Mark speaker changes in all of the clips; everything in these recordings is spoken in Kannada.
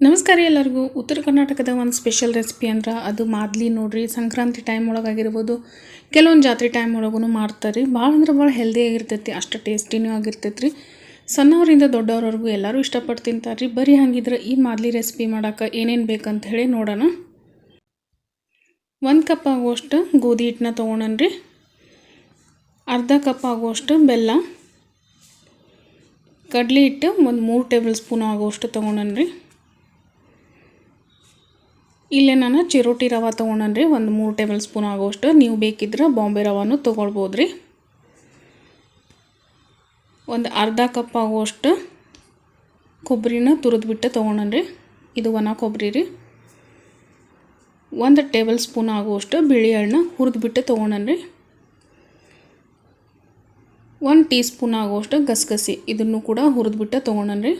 Speaker 1: ನಮಸ್ಕಾರ ಎಲ್ಲರಿಗೂ. ಉತ್ತರ ಕರ್ನಾಟಕದ ಒಂದು ಸ್ಪೆಷಲ್ ರೆಸಿಪಿ ಅಂದ್ರೆ ಅದು ಮಾದ್ಲಿ ನೋಡ್ರಿ. ಸಂಕ್ರಾಂತಿ ಟೈಮ್ ಒಳಗಾಗಿರ್ಬೋದು, ಕೆಲವೊಂದು ಜಾತ್ರೆ ಟೈಮ್ ಒಳಗೂ ಮಾಡ್ತಾರೆ ರೀ ಭಾಳ ಅಂದ್ರೆ ಭಾಳ ಹೆಲ್ದಿ ಆಗಿರ್ತೈತಿ, ಅಷ್ಟು ಟೇಸ್ಟಿನೂ ಆಗಿರ್ತೈತೆ ರೀ ಸಣ್ಣವರಿಂದ ದೊಡ್ಡವ್ರವರೆಗೂ ಎಲ್ಲರೂ ಇಷ್ಟಪಟ್ಟು ತಿಂತಾರೆ ರೀ ಬರೀ ಹಾಗಿದ್ರೆ ಈ ಮಾದ್ಲಿ ರೆಸಿಪಿ ಮಾಡೋಕೆ ಏನೇನು ಬೇಕಂತ ಹೇಳಿ ನೋಡೋಣ. ಒಂದು ಕಪ್ ಆಗುವಷ್ಟು ಗೋಧಿ ಹಿಟ್ಟನ್ನ ತೊಗೊಳನ್ರಿ ಅರ್ಧ ಕಪ್ ಆಗುವಷ್ಟು ಬೆಲ್ಲ. ಕಡ್ಲೆ ಹಿಟ್ಟು ಒಂದು ಮೂರು ಟೇಬಲ್ ಸ್ಪೂನ್ ಆಗುವಷ್ಟು ತೊಗೊಳನ್ರಿ ಇಲ್ಲೇ ನಾನು ಚಿರೋಟಿ ರವೆ ತೊಗೊಂಡ್ರಿ ಒಂದು ಮೂರು ಟೇಬಲ್ ಸ್ಪೂನ್ ಆಗೋಷ್ಟು ನೀವು ಬೇಕಿದ್ರೆ ಬಾಂಬೆ ರವಾನು ತೊಗೊಳ್ಬೋದು ರೀ ಒಂದು ಅರ್ಧ ಕಪ್ ಆಗುವಷ್ಟು ಕೊಬ್ಬರಿನ ತುರಿದ್ಬಿಟ್ಟು ತೊಗೊಂಡ್ರಿ ಇದು ಒಣ ಕೊಬ್ಬರಿ ರೀ. ಒಂದು ಟೇಬಲ್ ಸ್ಪೂನ್ ಆಗುವಷ್ಟು ಬಿಳಿ ಹಣ್ಣು ಹುರಿದ್ಬಿಟ್ಟು ತೊಗೊಂಡ್ರಿ ಒಂದು ಟೀ ಸ್ಪೂನ್ ಆಗುವಷ್ಟು ಗಸಗಸಿ, ಇದನ್ನು ಕೂಡ ಹುರಿದ್ಬಿಟ್ಟು ತೊಗೊಂಡ್ರಿ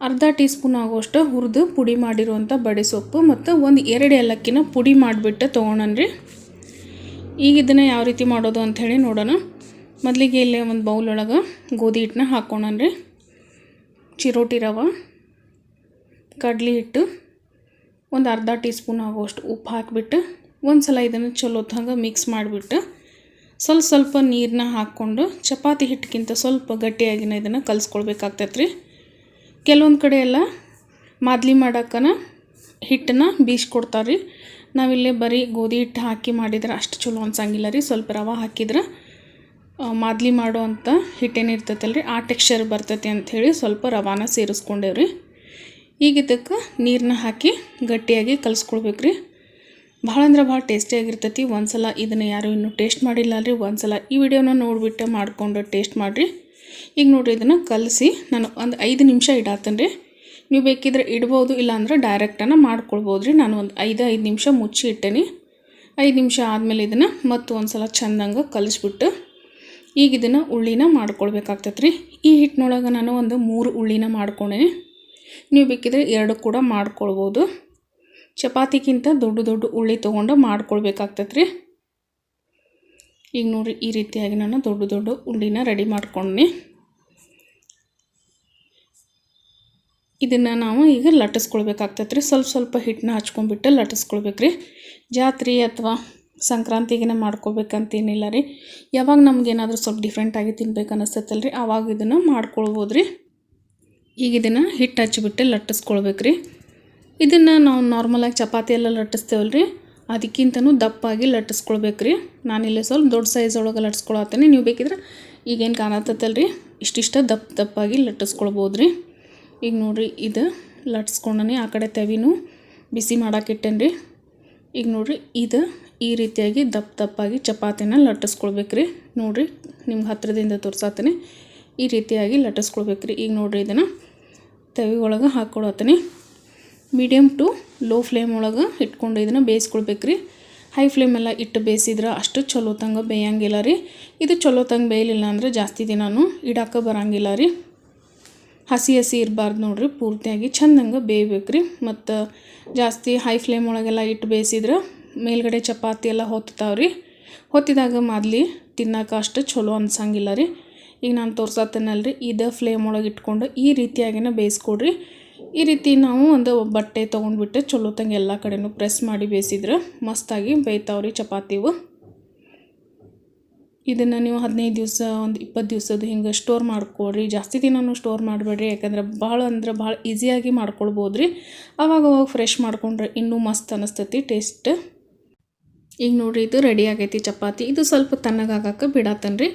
Speaker 1: ಅರ್ಧ ಟೀ ಸ್ಪೂನ್ ಆಗುವಷ್ಟು ಹುರಿದು ಪುಡಿ ಮಾಡಿರುವಂಥ ಬಡೆ ಸೊಪ್ಪು ಮತ್ತು ಒಂದು ಎರಡು ಏಲಕ್ಕಿನ ಪುಡಿ ಮಾಡಿಬಿಟ್ಟು ತೊಗೊಳನ್ರಿ ಈಗ ಇದನ್ನು ಯಾವ ರೀತಿ ಮಾಡೋದು ಅಂಥೇಳಿ ನೋಡೋಣ. ಮೊದಲಿಗೆ ಇಲ್ಲೇ ಒಂದು ಬೌಲ್ ಒಳಗೆ ಗೋಧಿ ಹಿಟ್ಟನ್ನ ಹಾಕ್ಕೊಳನ್ರಿ ಚಿರೋಟಿ ರವೆ, ಕಡ್ಲಿ ಹಿಟ್ಟು, ಒಂದು ಅರ್ಧ ಟೀ ಸ್ಪೂನ್ ಆಗುವಷ್ಟು ಉಪ್ಪು ಹಾಕಿಬಿಟ್ಟು ಒಂದು ಸಲ ಇದನ್ನು ಚಲೋತ್ ಹಂಗೆ ಮಿಕ್ಸ್ ಮಾಡಿಬಿಟ್ಟು ಸ್ವಲ್ಪ ಸ್ವಲ್ಪ ನೀರನ್ನ ಹಾಕ್ಕೊಂಡು ಚಪಾತಿ ಹಿಟ್ಟಿಗಿಂತ ಸ್ವಲ್ಪ ಗಟ್ಟಿಯಾಗಿನ ಇದನ್ನು ಕಲಿಸ್ಕೊಳ್ಬೇಕಾಗ್ತೈತೆ ರೀ ಕೆಲವೊಂದು ಕಡೆ ಎಲ್ಲ ಮಾದಲಿ ಮಾಡೋಕ್ಕನ ಹಿಟ್ಟನ್ನ ಬೀಸ್ಕೊಡ್ತಾರೆ ರೀ ನಾವಿಲ್ಲಿ ಬರೀ ಗೋಧಿ ಹಿಟ್ಟು ಹಾಕಿ ಮಾಡಿದ್ರೆ ಅಷ್ಟು ಚಲೋ ಅನ್ಸಂಗಿಲ್ಲ ರೀ. ಸ್ವಲ್ಪ ರವೆ ಹಾಕಿದ್ರೆ ಮಾದಲಿ ಮಾಡೋ ಅಂಥ ಹಿಟ್ಟೇನಿರ್ತೈತಲ್ಲ ರೀ ಆ ಟೆಕ್ಸ್ಚರ್ ಬರ್ತೈತಿ ಅಂಥೇಳಿ ಸ್ವಲ್ಪ ರವಾನ ಸೇರಿಸ್ಕೊಂಡೇವ್ರಿ. ಈಗ ಇದಕ್ಕೆ ನೀರನ್ನ ಹಾಕಿ ಗಟ್ಟಿಯಾಗಿ ಕಲಿಸ್ಕೊಳ್ಬೇಕು ರೀ ಭಾಳ ಅಂದ್ರೆ ಭಾಳ ಟೇಸ್ಟಿಯಾಗಿರ್ತೈತಿ ಒಂದು ಸಲ ಇದನ್ನು ಯಾರು ಇನ್ನೂ ಟೇಸ್ಟ್ ಮಾಡಿಲ್ಲ ರೀ ಒಂದು ಸಲ ಈ ವಿಡಿಯೋನ ನೋಡಿಬಿಟ್ಟು ಮಾಡಿಕೊಂಡು ಟೇಸ್ಟ್ ಮಾಡಿರಿ. ಈಗ ನೋಡಿರಿ ಇದನ್ನು ಕಲಸಿ ನಾನು ಒಂದು ಐದು ನಿಮಿಷ ಇಡಾತೇನೆ ರೀ ನೀವು ಬೇಕಿದ್ರೆ ಇಡ್ಬೋದು, ಇಲ್ಲಾಂದ್ರೆ ಡೈರೆಕ್ಟನ್ನು ಮಾಡ್ಕೊಳ್ಬೋದು ರೀ ನಾನು ಒಂದು ಐದು ಐದು ನಿಮಿಷ ಮುಚ್ಚಿ ಇಟ್ಟೇನಿ. ಐದು ನಿಮಿಷ ಆದಮೇಲೆ ಇದನ್ನು ಒಂದು ಸಲ ಚೆಂದಂಗೆ ಕಲಿಸ್ಬಿಟ್ಟು ಈಗ ಇದನ್ನು ಉಳ್ಳಿನ ಮಾಡ್ಕೊಳ್ಬೇಕಾಗ್ತೈತೆ ರೀ ಈ ಹಿಟ್ಟಿನೊಳಗೆ ನಾನು ಒಂದು ಮೂರು ಉಳ್ಳಿನ ಮಾಡ್ಕೊಂಡೇನಿ ನೀವು ಬೇಕಿದ್ರೆ ಎರಡು ಕೂಡ ಮಾಡ್ಕೊಳ್ಬೋದು. ಚಪಾತಿಗಿಂತ ದೊಡ್ಡ ದೊಡ್ಡ ಉಳ್ಳಿ ತೊಗೊಂಡು ಮಾಡ್ಕೊಳ್ಬೇಕಾಗ್ತೈತೆ ರೀ ಈಗ ನೋಡಿರಿ ಈ ರೀತಿಯಾಗಿ ನಾನು ದೊಡ್ಡ ದೊಡ್ಡ ಉಂಡಿನ ರೆಡಿ ಮಾಡ್ಕೊಂಡಿ ಇದನ್ನು ನಾವು ಈಗ ಲಟ್ಟಿಸ್ಕೊಳ್ಬೇಕಾಗ್ತೈತೆ ರೀ ಸ್ವಲ್ಪ ಸ್ವಲ್ಪ ಹಿಟ್ಟನ್ನ ಹಚ್ಕೊಂಡ್ಬಿಟ್ಟು ಲಟ್ಟಿಸ್ಕೊಳ್ಬೇಕು ರೀ ಜಾತ್ರೆ ಅಥವಾ ಸಂಕ್ರಾಂತಿಗೆ ಮಾಡ್ಕೋಬೇಕಂತೇನಿಲ್ಲ ರೀ. ಯಾವಾಗ ನಮಗೇನಾದರೂ ಸ್ವಲ್ಪ ಡಿಫ್ರೆಂಟಾಗಿ ತಿನ್ಬೇಕು ಅನ್ನಿಸ್ತೈತಲ್ಲ ರೀ ಆವಾಗ ಇದನ್ನು ಮಾಡ್ಕೊಳ್ಬೋದು ರೀ ಈಗ ಇದನ್ನು ಹಿಟ್ಟು ಹಚ್ಚಿಬಿಟ್ಟು ಲಟ್ಟಿಸ್ಕೊಳ್ಬೇಕು ರೀ ಇದನ್ನು ನಾವು ನಾರ್ಮಲಾಗಿ ಚಪಾತಿ ಎಲ್ಲ ಲಟ್ಟಿಸ್ತೇವಲ್ಲ ರೀ ಅದಕ್ಕಿಂತನೂ ದಪ್ಪಾಗಿ ಲಟ್ಟಿಸ್ಕೊಳ್ಬೇಕು ರೀ ನಾನಿಲ್ಲೇ ಸ್ವಲ್ಪ ದೊಡ್ಡ ಸೈಜ್ ಒಳಗೆ ಲಟ್ಸ್ಕೊಳತ್ತೇನೆ ನೀವು ಬೇಕಿದ್ರೆ ಈಗೇನು ಕಾಣತ್ತಲ್ಲ ರೀ ಇಷ್ಟಿಷ್ಟ ದಪ್ಪ ದಪ್ಪಾಗಿ ಲಟ್ಟಿಸ್ಕೊಳ್ಬೋದು ರೀ ಈಗ ನೋಡಿರಿ, ಇದು ಲಟ್ಸ್ಕೊಂಡನೆ ಆ ಕಡೆ ತವಿನೂ ಬಿಸಿ ಮಾಡಾಕಿಟ್ಟೇನೆ ರೀ ಈಗ ನೋಡಿರಿ, ಇದು ಈ ರೀತಿಯಾಗಿ ದಪ್ಪ ದಪ್ಪಾಗಿ ಚಪಾತಿನ ಲಟ್ಟಿಸ್ಕೊಳ್ಬೇಕು ರೀ ನೋಡಿರಿ ನಿಮ್ಗೆ ಹತ್ತಿರದಿಂದ ತೋರ್ಸಾತೀನಿ. ಈ ರೀತಿಯಾಗಿ ಲಟ್ಟಿಸ್ಕೊಳ್ಬೇಕು ರೀ ಈಗ ನೋಡಿರಿ, ಇದನ್ನು ತವಿ ಒಳಗೆ ಹಾಕ್ಕೊಳತ್ತೀನಿ ಮೀಡಿಯಮ್ ಟು ಲೋ ಫ್ಲೇಮ್ ಒಳಗೆ ಇಟ್ಕೊಂಡು ಇದನ್ನು ಬೇಯಿಸ್ಕೊಳ್ಬೇಕು ರೀ ಹೈ ಫ್ಲೇಮೆಲ್ಲ ಇಟ್ಟು ಬೇಯಿಸಿದ್ರೆ ಅಷ್ಟು ಚಲೋ ತಂಗ ಬೇಯಂಗಿಲ್ಲ ರೀ. ಇದು ಚಲೋ ತಂಗ ಬೇಯಲಿಲ್ಲ ಅಂದರೆ ಜಾಸ್ತಿ ದಿನಾನು ಇಡಾಕ ಬರಂಗಿಲ್ಲ ರೀ. ಹಸಿ ಹಸಿ ಇರಬಾರ್ದು ನೋಡ್ರಿ, ಪೂರ್ತಿಯಾಗಿ ಚಂದಂಗೆ ಬೇಯಬೇಕು ರೀ ಮತ್ತು ಜಾಸ್ತಿ ಹೈ ಫ್ಲೇಮ್ ಒಳಗೆಲ್ಲ ಇಟ್ಟು ಬೇಯಿಸಿದ್ರೆ ಮೇಲ್ಗಡೆ ಚಪಾತಿ ಎಲ್ಲ ಹೊತ್ತಾವೆ ರೀ. ಹೊತ್ತಿದಾಗ ಮೊದ್ಲಿ ತಿನ್ನಕ್ಕೆ ಅಷ್ಟು ಚಲೋ ಅನ್ಸಂಗಿಲ್ಲ ರೀ. ಈಗ ನಾನು ತೋರ್ಸತ್ತೇನಲ್ಲ ರೀ ಇದು ಫ್ಲೇಮ್ ಒಳಗೆ ಇಟ್ಕೊಂಡು ಈ ರೀತಿಯಾಗಿನ ಬೇಯಿಸ್ಕೊಡ್ರಿ. ಈ ರೀತಿ ನಾವು ಒಂದು ಬಟ್ಟೆ ತೊಗೊಂಡ್ಬಿಟ್ಟು ಚಲೋ ತಂಗ ಎಲ್ಲ ಕಡೆನೂ ಪ್ರೆಸ್ ಮಾಡಿ ಬೇಯಿಸಿದ್ರೆ ಮಸ್ತಾಗಿ ಬೇಯ್ತಾವ್ರಿ ಚಪಾತಿವು ಇದನ್ನು ನೀವು ಹದಿನೈದು ದಿವಸ, ಒಂದು ಇಪ್ಪತ್ತು ದಿವಸದ ಹಿಂಗೆ ಸ್ಟೋರ್ ಮಾಡ್ಕೊಳ್ರಿ. ಜಾಸ್ತಿ ದಿನವೂ ಸ್ಟೋರ್ ಮಾಡಬೇಡ್ರಿ. ಯಾಕಂದ್ರೆ ಭಾಳ ಅಂದ್ರೆ ಭಾಳ ಈಸಿಯಾಗಿ ಮಾಡ್ಕೊಳ್ಬೋದು ರೀ. ಅವಾಗ ಅವಾಗ ಫ್ರೆಶ್ ಮಾಡ್ಕೊಂಡ್ರೆ ಇನ್ನೂ ಮಸ್ತ್ ಅನ್ನಿಸ್ತೈತಿ ಟೇಸ್ಟ್ ಈಗ ನೋಡಿರಿ, ಇದು ರೆಡಿ ಆಗೈತಿ ಚಪಾತಿ. ಇದು ಸ್ವಲ್ಪ ತಣ್ಣಗಾಗಕ್ಕೆ ಬಿಡತ್ತನ್ರಿ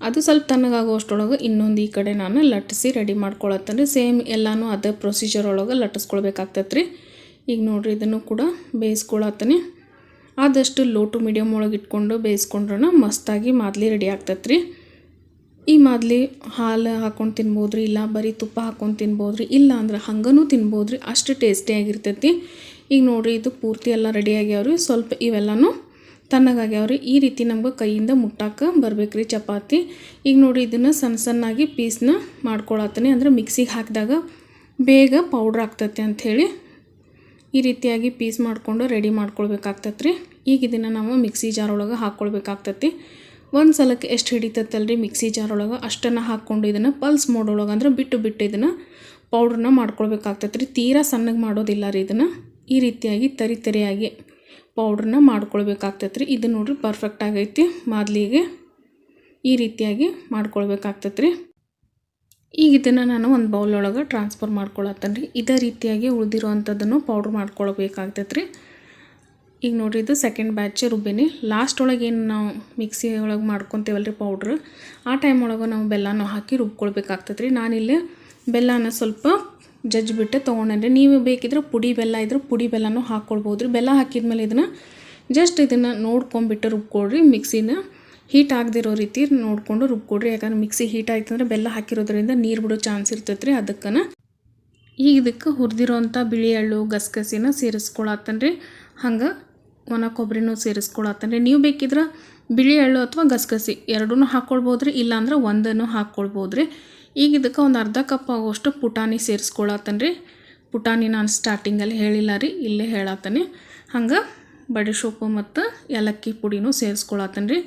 Speaker 1: ಅದು ಸ್ವಲ್ಪ ತಣ್ಣಗಾಗುವಷ್ಟರೊಳಗೆ ಇನ್ನೊಂದು ಈ ಕಡೆ ನಾನು ಲಟ್ಟಿಸಿ ರೆಡಿ ಮಾಡ್ಕೊಳತ್ತೇನೆ ಸೇಮ್ ಎಲ್ಲನೂ ಅದೇ ಪ್ರೊಸೀಜರ್ ಒಳಗೆ ಲಟ್ಟಿಸ್ಕೊಳ್ಬೇಕಾಗ್ತೈತೆ ರೀ ಈಗ ನೋಡಿರಿ ಇದನ್ನು ಕೂಡ ಬೇಯಿಸ್ಕೊಳತ್ತೀನಿ. ಆದಷ್ಟು ಲೋ ಟು ಮೀಡಿಯಮ್ ಒಳಗೆ ಇಟ್ಕೊಂಡು ಬೇಯಿಸ್ಕೊಂಡ್ರೂ ಮಸ್ತಾಗಿ ಮಾದಲಿ ರೆಡಿ ಆಗ್ತೈತೆ ರೀ ಈ ಮಾದಲಿ ಹಾಲು ಹಾಕ್ಕೊಂಡು ತಿನ್ಬೋದು ರೀ ಇಲ್ಲ ಬರೀ ತುಪ್ಪ ಹಾಕ್ಕೊಂಡು ತಿನ್ಬೋದು ರೀ ಇಲ್ಲ ಅಂದ್ರೆ ಹಂಗನೂ ತಿನ್ಬೋದು ರೀ ಅಷ್ಟು ಟೇಸ್ಟಿಯಾಗಿರ್ತೈತಿ ಈಗ ನೋಡಿರಿ ಇದು ಪೂರ್ತಿ ಎಲ್ಲ ರೆಡಿ ಆಗ್ಯಾವ್ರಿ. ಸ್ವಲ್ಪ ಇವೆಲ್ಲನೂ ತಣ್ಣಗಾಗ್ಯಾವ್ರಿ ಈ ರೀತಿ ನಮ್ಗೆ ಕೈಯಿಂದ ಮುಟ್ಟಾಕ ಬರ್ಬೇಕು ರೀ ಚಪಾತಿ. ಈಗ ನೋಡಿ ಇದನ್ನು ಸಣ್ಣ ಸಣ್ಣಾಗಿ ಪೀಸ್ನ ಮಾಡ್ಕೊಳತ್ತೀನಿ ಅಂದರೆ ಮಿಕ್ಸಿಗೆ ಹಾಕಿದಾಗ ಬೇಗ ಪೌಡ್ರ್ ಅಂತ ಅಂಥೇಳಿ ಈ ರೀತಿಯಾಗಿ ಪೀಸ್ ಮಾಡಿಕೊಂಡು ರೆಡಿ ಮಾಡ್ಕೊಳ್ಬೇಕಾಗ್ತತ್ರಿ. ಈಗ ಇದನ್ನು ನಾವು ಮಿಕ್ಸಿ ಜಾರ್ ಒಳಗೆ ಹಾಕ್ಕೊಳ್ಬೇಕಾಗ್ತೈತಿ ಒಂದು ಸಲಕ್ಕೆ ಎಷ್ಟು ಹಿಡಿತತ್ತಲ್ರಿ ಮಿಕ್ಸಿ ಜಾರೊಳಗೆ ಅಷ್ಟನ್ನು ಹಾಕ್ಕೊಂಡು ಇದನ್ನು ಪಲ್ಸ್ ಮೋಡ್ ಒಳಗೆ ಅಂದ್ರೆ ಬಿಟ್ಟು ಬಿಟ್ಟು ಇದನ್ನು ಪೌಡ್ರನ್ನ ಮಾಡ್ಕೊಳ್ಬೇಕಾಗ್ತತ್ರಿ. ತೀರಾ ಸಣ್ಣಗೆ ಮಾಡೋದಿಲ್ಲ ರೀ ಇದನ್ನು. ಈ ರೀತಿಯಾಗಿ ತರಿ ತರಿಯಾಗಿ ಪೌಡ್ರನ್ನ ಮಾಡ್ಕೊಳ್ಬೇಕಾಗ್ತೈತೆ ರೀ ಇದು ನೋಡ್ರಿ ಪರ್ಫೆಕ್ಟ್ ಆಗೈತಿ. ಮಾದಲಿಗೆ ಈ ರೀತಿಯಾಗಿ ಮಾಡ್ಕೊಳ್ಬೇಕಾಗ್ತೈತೆ ರೀ ಈಗ ಇದನ್ನು ನಾನು ಒಂದು ಬೌಲ್ ಒಳಗೆ ಟ್ರಾನ್ಸ್ಫರ್ ಮಾಡ್ಕೊಳತ್ತೇನೆ ರೀ ಇದೇ ರೀತಿಯಾಗಿ ಉಳಿದಿರೋ ಅಂಥದ್ದನ್ನು ಪೌಡ್ರ್ ಮಾಡ್ಕೊಳ್ಬೇಕಾಗ್ತೈತೆ ರೀ ಈಗ ನೋಡ್ರಿ ಇದು ಸೆಕೆಂಡ್ ಬ್ಯಾಚ್ ರುಬ್ಬಿನಿ. ಲಾಸ್ಟ್ ಒಳಗೆ ಏನು ನಾವು ಮಿಕ್ಸಿ ಒಳಗೆ ಮಾಡ್ಕೊತೇವಲ್ಲ ರೀ ಪೌಡ್ರ್ ಆ ಟೈಮ್ ಒಳಗೆ ನಾವು ಬೆಲ್ಲನೂ ಹಾಕಿ ರುಬ್ಕೊಳ್ಬೇಕಾಗ್ತೈತೆ ರೀ ನಾನಿಲ್ಲಿ ಬೆಲ್ಲನ ಸ್ವಲ್ಪ ಜಜ್ಜಿಬಿಟ್ಟು ತೊಗೊಂಡ್ರಿ ನೀವು ಬೇಕಿದ್ರೆ ಪುಡಿ ಬೆಲ್ಲ ಇದ್ರೆ ಪುಡಿ ಬೆಲ್ಲನೂ ಹಾಕ್ಕೊಳ್ಬೋದು ರೀ ಬೆಲ್ಲ ಹಾಕಿದ್ಮೇಲೆ ಇದನ್ನು ಜಸ್ಟ್ ಇದನ್ನು ನೋಡ್ಕೊಂಬಿಟ್ಟು ರುಬ್ಕೊಳ್ರಿ. ಮಿಕ್ಸಿನ ಹೀಟ್ ಆಗದಿರೋ ರೀತಿ ನೋಡಿಕೊಂಡು ರುಬ್ಕೊಡ್ರಿ ಯಾಕಂದ್ರೆ ಮಿಕ್ಸಿ ಹೀಟ್ ಆಯ್ತು ಅಂದ್ರೆ ಬೆಲ್ಲ ಹಾಕಿರೋದ್ರಿಂದ ನೀರು ಬಿಡೋ ಚಾನ್ಸ್ ಇರ್ತೈತೆ ರೀ ಅದಕ್ಕನ. ಈಗ ಇದಕ್ಕೆ ಹುರಿದಿರೋಂಥ ಬಿಳಿ ಎಳ್ಳು, ಗಸಗಸಿನ ಸೇರಿಸ್ಕೊಳತ್ತನ್ರಿ ಹಂಗೆ ಒಣ ಕೊಬ್ಬರಿನೂ ಸೇರಿಸ್ಕೊಳತ್ತನ್ರಿ ನೀವು ಬೇಕಿದ್ರೆ ಬಿಳಿ ಎಳ್ಳು ಅಥವಾ ಗಸಗಸಿ ಎರಡೂ ಹಾಕ್ಕೊಳ್ಬೋದ್ರಿ. ಇಲ್ಲಾಂದ್ರೆ ಒಂದನ್ನು ಹಾಕ್ಕೊಳ್ಬೋದು ರೀ ಈಗ ಇದಕ್ಕೆ ಒಂದು ಅರ್ಧ ಕಪ್ ಆಗೋಷ್ಟು ಪುಟಾಣಿ ಸೇರಿಸ್ಕೊಳತ್ತೇನೆ ರೀ ಪುಟಾಣಿ ನಾನು ಸ್ಟಾರ್ಟಿಂಗಲ್ಲಿ ಹೇಳಿಲ್ಲ ರೀ, ಇಲ್ಲೇ ಹೇಳತ್ತೇನೆ ಹಂಗೆ ಬಡೆ ಸೊಪ್ಪು ಮತ್ತು ಏಲಕ್ಕಿ ಪುಡಿನೂ ಸೇರಿಸ್ಕೊಳತ್ತೇನೆ ರೀ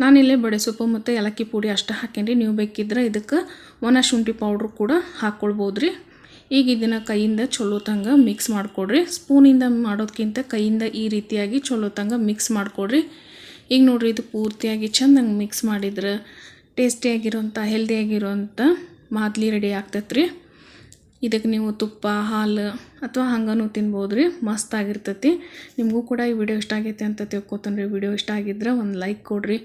Speaker 1: ನಾನಿಲ್ಲೇ ಬಡೆ ಮತ್ತು ಏಲಕ್ಕಿ ಪುಡಿ ಅಷ್ಟೇ ಹಾಕೇನಿ ನೀವು ಬೇಕಿದ್ರೆ ಇದಕ್ಕೆ ಒಣ ಶುಂಠಿ ಪೌಡ್ರ್ ಕೂಡ ಹಾಕ್ಕೊಳ್ಬೋದು ರೀ ಈಗ ಇದನ್ನು ಕೈಯಿಂದ ಚಲೋ ತಂಗ ಮಿಕ್ಸ್ ಮಾಡಿಕೊಡ್ರಿ. ಸ್ಪೂನಿಂದ ಮಾಡೋದಕ್ಕಿಂತ ಕೈಯಿಂದ ಈ ರೀತಿಯಾಗಿ ಚಲೋ ತಂಗ ಮಿಕ್ಸ್ ಮಾಡಿಕೊಡ್ರಿ. ಈಗ ನೋಡ್ರಿ ಇದು ಪೂರ್ತಿಯಾಗಿ ಚೆಂದಂಗೆ ಮಿಕ್ಸ್ ಮಾಡಿದ್ರೆ ಟೇಸ್ಟಿಯಾಗಿರೋಂಥ ಹೆಲ್ದಿಯಾಗಿರುವಂಥ ಮಾದಲಿ ರೆಡಿ ಆಗ್ತೈತೆ ರೀ ಇದಕ್ಕೆ ನೀವು ತುಪ್ಪ, ಹಾಲು ಅಥವಾ ಹಂಗನೂ ತಿನ್ಬೋದು ರೀ ಮಸ್ತಾಗಿರ್ತೈತಿ. ನಿಮಗೂ ಕೂಡ ಈ ವಿಡಿಯೋ ಇಷ್ಟ ಆಗೈತೆ ಅಂತ ತಿಳ್ಕೊತಾನೆ ರೀ ವಿಡಿಯೋ ಇಷ್ಟ ಆಗಿದ್ರೆ ಒಂದು ಲೈಕ್ ಕೊಡಿರಿ.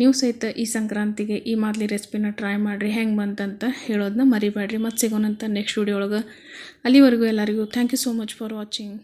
Speaker 1: ನೀವು ಸಹಿತ ಈ ಸಂಕ್ರಾಂತಿಗೆ ಈ ಮಾದಲಿ ರೆಸಿಪಿನ ಟ್ರೈ ಮಾಡಿರಿ, ಹೆಂಗೆ ಬಂತಂತ ಹೇಳೋದನ್ನ ಮರಿಬೇಡ್ರಿ. ಮತ್ತು ಸಿಗೋಣಂತ ನೆಕ್ಸ್ಟ್ ವಿಡಿಯೋ ಒಳಗೆ. ಅಲ್ಲಿವರೆಗೂ ಎಲ್ಲರಿಗೂ thank you so much for watching